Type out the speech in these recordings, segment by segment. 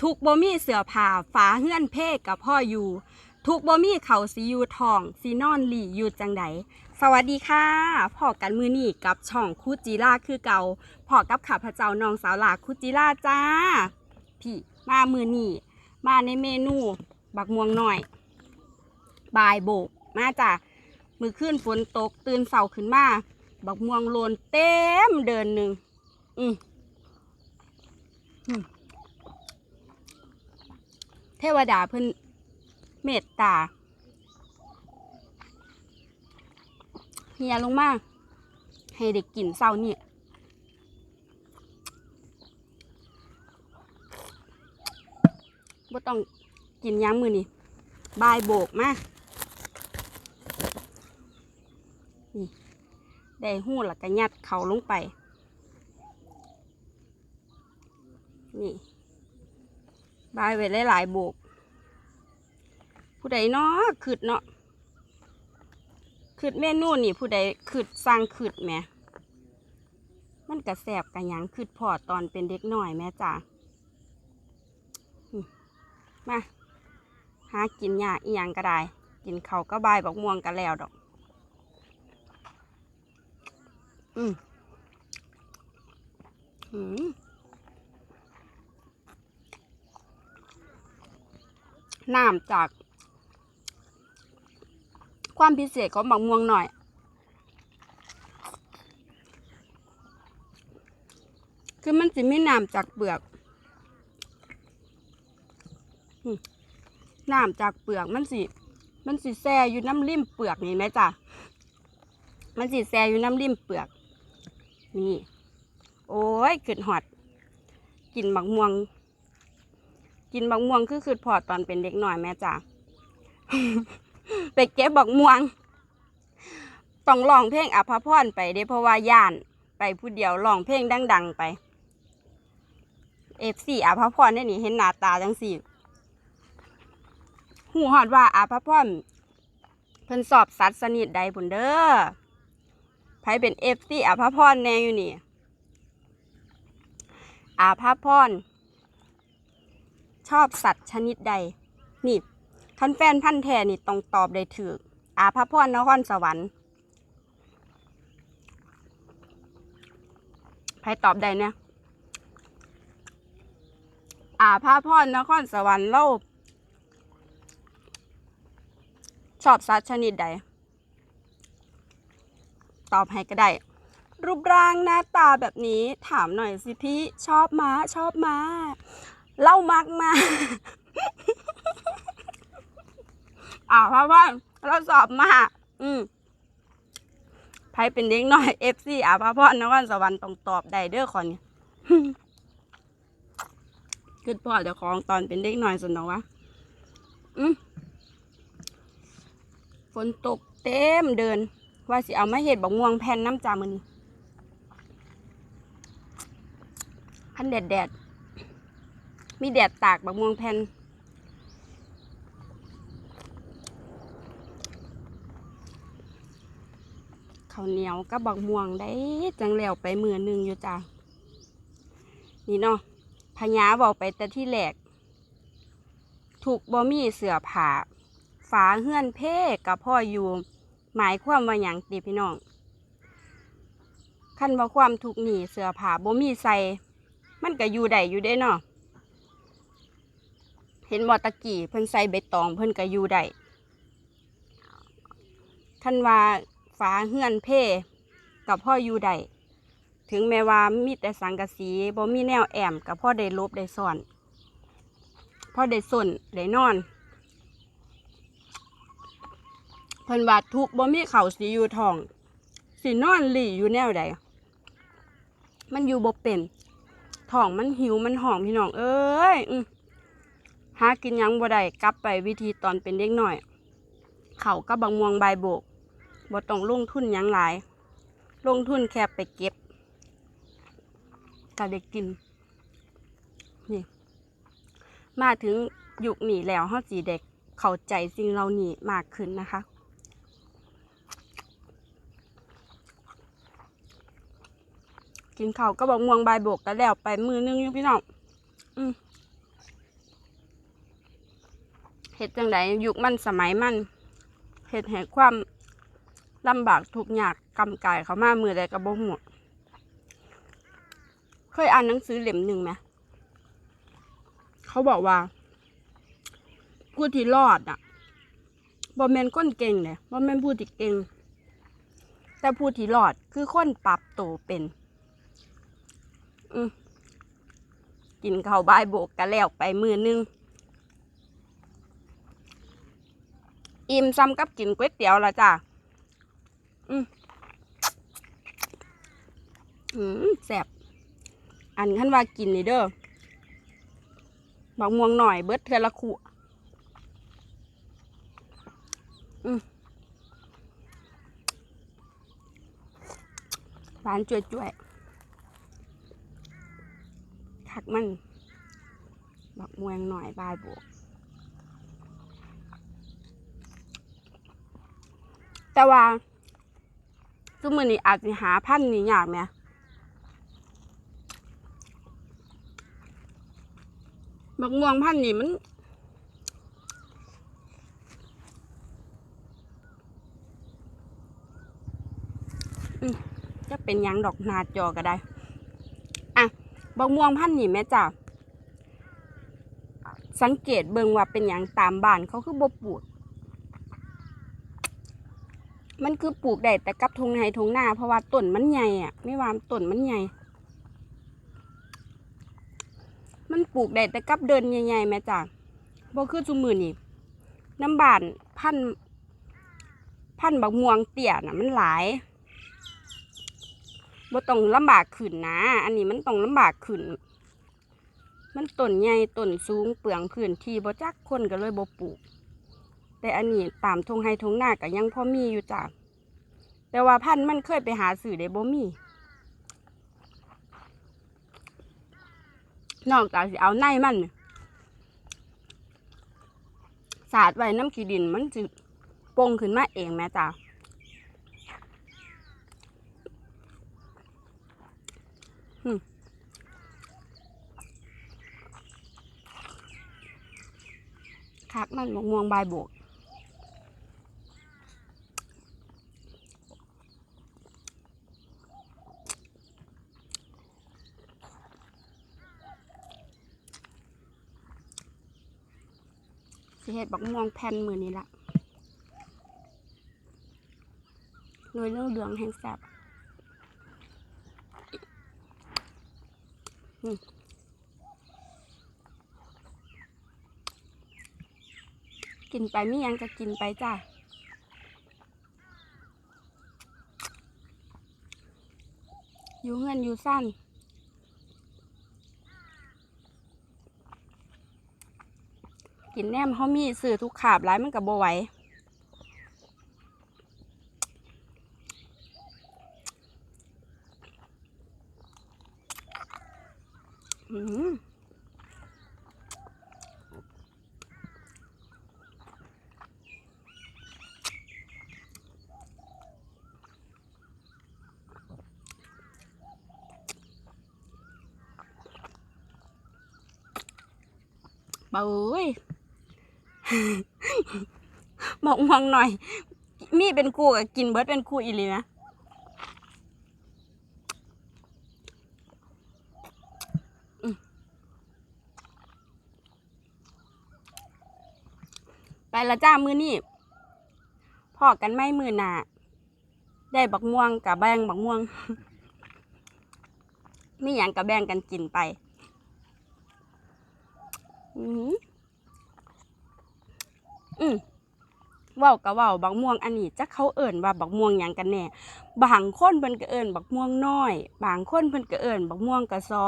ทุกบ่มีเสือผ้าฝาเฮือนเพ่กับพ่ออยู่ ทุกบ่มีเขาสีอยู่ทองสีนอนหลี่อยู่จังใดสวัสดีค่ะพ่อกันมือนี่กับช่องคุจิล่าคือเก่าพ่อกับข้าพเจ้าน้องสาวหลาคุจิล่าจ้า พี่มามือนี่มาในเมนู บักม่วงหน่อย บายโบกมาจ้ะมือขึ้นฝนตกตื่นเสาขึ้นมา บักม่วงโลนเต็มเดินหนึ่งอืมอืม เทวดาเพิ่นเมตตาเฮียลงมาให้เด็กกินเศร้านี่บ่ต้องกินย้ำมือนี่บายโบกมา นี่ ได้หู้แล้วก็ยัดเขาลงไป นี่ บายไว้หลายๆโบก ผู้ใดเนาะขืดเนาะขืดเมนูนี่ผู้ใดขืดสร้างขืดแหมมันกระแสบกระยังขืดพอตอนเป็นเด็กหน่อยแม่จ้ามา หากินยากอีหยังก็ได้ กินเขาก็บายบอกม่วงกันแล้วดอก อืมอืม น้ำจาก ความพิเศษของบักม่วงหน่อย คือมันจะมีน้ำจากเปลือกน้ำจากเปลือกมันสิมันสิแซ่อยู่น้ำริมเปลือกนี่ไหมจ้ะมันสิแซ่อยู่น้ำริมเปลือก นี่ โอ้ยขึ้นหอดกินบักม่วง กินบักม่วงคือคือพอตอนเป็นเด็กหน่อยแม่จ้ะไปเก็บบักม่วง ต้องร้องเพลงอภพรไปเด้เพราะว่าย่านไปผู้เดียวร้องเพลงดัง ๆ ไปเอฟซีอภพรได้นี่เห็นหน้าตาจังสี่หูหอดว่าอาภพรเพิ่นสอบสัตว์สนิทใดผุนเด้อไผเป็นเอฟซีอาภพรแน่อยู่นี่อาภาพร ชอบสัตว์ชนิดใด นี่คันแฟนพันแท้นี่ต้องตอบได้ถูกอาภาพรนครสวรรค์ไผตอบได้เนี่ยอาภาพรนครสวรรค์เล่าชอบสัตว์ชนิดใด ตอบให้ก็ได้ รูปร่างหน้าตาแบบนี้ถามหน่อยสิพี่ ชอบม้าชอบม้า เล่ามักมาอ่าเพราะว่าเราสอบมา อืมไพเป็นเด็กน้อยเอฟซีอ่าพระพ่อนครสวรรค์ต้องตอบได้เด้อขอนี่คือพ่อเดี๋ยวของตอนเป็นเด็กน้อยสนองวะอืมฝนตกเต็มเดิน ว่าสิเอามาเห็ดบักม่วงแผ่นน้ำจามือนี้พันแดดแดด มีแดดตากบักม่วงแผ่นข้าวเหนียวกับบักม่วงได้ จังแล้วไปมือหนึ่งอยู่จ้านี่เนาะพญาบอกไปแต่ที่แหลก ถูกบ่มีเสือผ่าฝาเฮือนเพ่กับพ่ออยู่ หมายความว่าอย่างตีพี่น้องคันว่าความทุกหนีเสือผ้าบ่มีใส่มันก็อยู่ได้อยู่ได้เนาะ เห็นบ่ตะกี้เพิ่นใส่ใบตองเพิ่นก็อยู่ได้คันว่าฝาเฮือนเพ่กับพ่ออยู่ได้ถึงแม้ว่ามีแต่สังกะสีบ่มีแนวแอมกับพ่อได้ลบได้ซ่อนพ่อได้สนได้นอนเพิ่นว่าทุกบ่มีเขาสิอยู่ทองสินอนหลี่อยู่แนวใดมันอยู่บ่เป็นท้องมันหิวมันหองพี่น้องเอ้ยอือ หากินยังบ่ได้กลับไปวิธีตอนเป็นเด็กหน้อย เขากับบางม่วงใบโบกบ่ต้องลงทุนยังหลาย ลงทุนแค่ไปเก็บก็ได้กิน นี่ มาถึงยุคนี้แล้วเฮาสิเด็กเข้าใจสิ่งเหล่านี้มากขึ้นนะคะกินข้าวก็บอกม่วงใบายโบกกันแล้วไปมือนึงอยู่พี่น้อง อืม เฮ็ดจังไดยุคมันสมัยมันเฮ็ดให้ความลำบากทุกยากกำกายเขามามือใดก็บ่ฮู้เคยอ่านหนังสือเล่มหนึ่งไหมเขาบอกว่า ผู้ที่รอดอะบ่แม่นคนเก่งเลยบ่แมนผู้ที่เก่ง แต่ผู้ที่รอดคือคนปรับโตเป็น อืกินข้าวบายโบกกันแล้วไปมือนึง อิ่มซ้ำกับกินก๋วยเตี๋ยวละจ้ะอืมอืมแซ่บอันขั้นว่ากินนี่เด้อบักม่วงหน่อยเบิดเทละขู่อืมหวานจ่วยๆคักมันบักม่วงหน่อยบายบวก แต่ว่าซุมือนี้อาจจะหาพันธุ์นี้ยากไหมบักม่วงพันธุ์นี้มันจะเป็นยังดอกนาจอก็ได้ อะบักม่วงพันธุ์นี้แม่จ้ะสังเกตเบิ่งว่าเป็นหยังตามบ้านเขาคือบ่ปลูก มันคือปลูกได้แต่กับทงไฮทงหน้า เพราะว่าต้นมันใหญ่อะไม่ว่าต้นมันใหญ่ มันปลูกได้แต่กับเดินใหญ่ๆแม่จ้ะบ่คือจุมือนี่น้ำบานพันพันบักม่วงเตี้ยน่ะ มันหลายบ่ต้องลำบากขึ้นนะ อันนี้มันต้องลำบากขึ้น มันต้นใหญ่ต้นสูงเปลืองพื้นที่บ่จักคนก็เลยบ่ปลูก แต่อันนี้ตามทงไฮทงหน้าก็ยังพอมีอยู่จ้ะแต่ว่าพันธุ์มันเคยไปหาสื่อได้บ่มีนอกจากสิเอาในมันสาดไว้น้ำขี้ดินมันจะปงขึ้นมาเองแม่จ้ะอืมคักมันมะม่วงใบบวก สิเฮ็ดบักม่วงแผ่นมือนี้ละโรยเรื่องเหลืองแห้งแซ่บกินไปมียังจะกินไปจ้าอยู่เงินอยู่สั้น กินแนมเขามีสื่อทุกขาบร้ายมันกับโบไหวอืมเบ้ย บอกมองหน่อย มีเป็นกูกับกินเบิร์ดเป็นกูอีหลีนะไปละจ้ามือนี่พอกันไม่มือหนาได้บักม่วงกับแบงบักม่วงมีอย่างกับแบงกันกินไป อืม อืมเว้ากับเว้าบักม่วงอันนี้จักเขาเอิ่นว่าบักม่วงหยังกันแน่บางคนเพิ่นก็เอิ่นบักม่วงน้อย บางคนเพิ่นก็เอิ่นบักม่วงกระซ้อ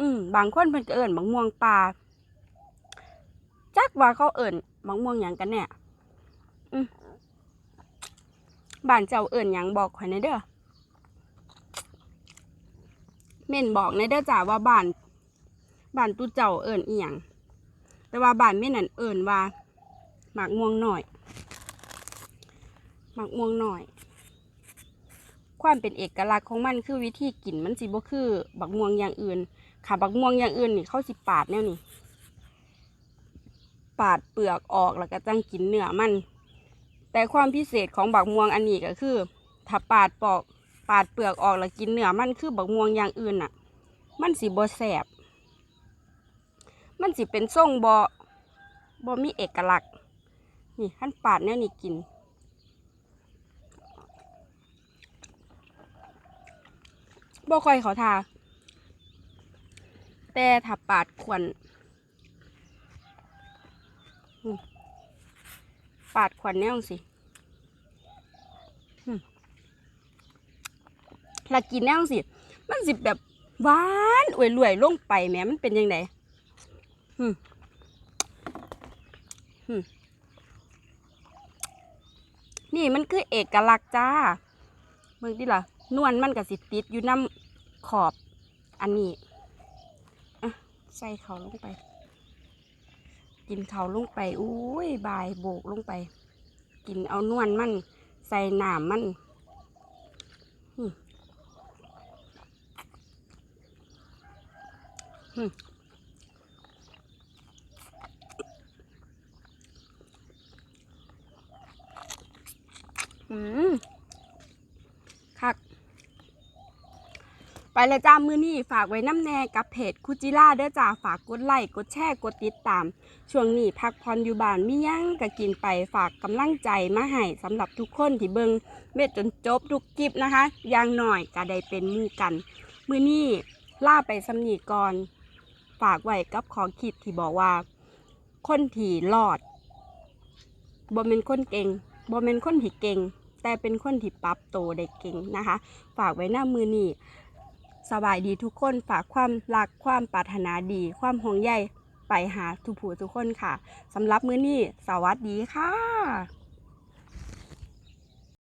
อืมบางคนเพิ่นก็เอิ่นบักม่วงปลาจักว่าเขาเอิ่นบักม่วงหยังกันแน่อืมบ้านเจ้าเอิ่นหยังบอกข่อยหน่อยเด้อเม่นบอกในเด้อจ้าว่าบ้านบ้านตุเจ้าเอิ่นอีหยังแต่ว่าบ้านแม่นั่นเอิ่นว่า หมากม่วงหน่อย หมากม่วงหน่อย ความเป็นเอกลักษณ์ของมันคือวิธีกลิ่นมันสิบ่คือบักม่วงอย่างอื่น ค่ะบักม่วงอย่างอื่นนี่เขาสิปาดแนวนี่ปาดเปลือกออกแล้วก็จังกินเนื้อมัน แต่ความพิเศษของบักม่วงอันนี้ก็คือถ้าปาดปอกปาดเปลือกออกแล้วกินเนื้อมันคือบักม่วงอย่างอื่นน่ะ มันสิบ่แสบมันสิเป็นทรงบ่บ่มีเอกลักษณ์ นี่ขั้นปาดแนวนี้กิน บ่ค่อยเขาทา แต่ถ้าปาดขวนปาดขวนแนวสิอืมแล้วกินแนวสิ มันสิแบบหวานอวยรวยลงไปแหมมันเป็นยังไงอืมอืม นี่มันคือเอกลักษณ์จ้าเบิ่งดิล่ะ นวลมันกับสิติดอยู่น้ำขอบ อันนี้อะใส่เขาลงไป กินเขาลงไปอุ้ยบายโบกลงไป กินเอานวลมัน ใส่หนามมันอืมอืมอืมคัก ไปเลยจ้ามือนี่ฝากไว้น้ำแน่กับเพจคุจิล่าเด้อจ้าฝากกดไลค์กดแชร์กดติดตาม ช่วงนี้พักผ่อนอยู่บ้านมียังก็กินไปฝากกำลังใจมาให้สำหรับทุกคนที่เบิงเม็ดจนจบทุกคลิปนะคะอย่างหน่อยก็ได้เป็นมู่กัน มือนี่ล่าไปสำนีก่อนฝากไว้กับขอคิดที่บอกว่า คนที่รอดบ่เป็นคนเก่งบ่เป็นคนที่เก่ง แต่เป็นคนที่ปรับโตได้เก่งนะคะ ฝากไว้หน้ามือนี่ สบายดีทุกคนฝากความรักความปรารถนาดี ความห่วงใยไปหาทุกผู้ทุกคนค่ะสำหรับมื้อนี้สวัสดีค่ะ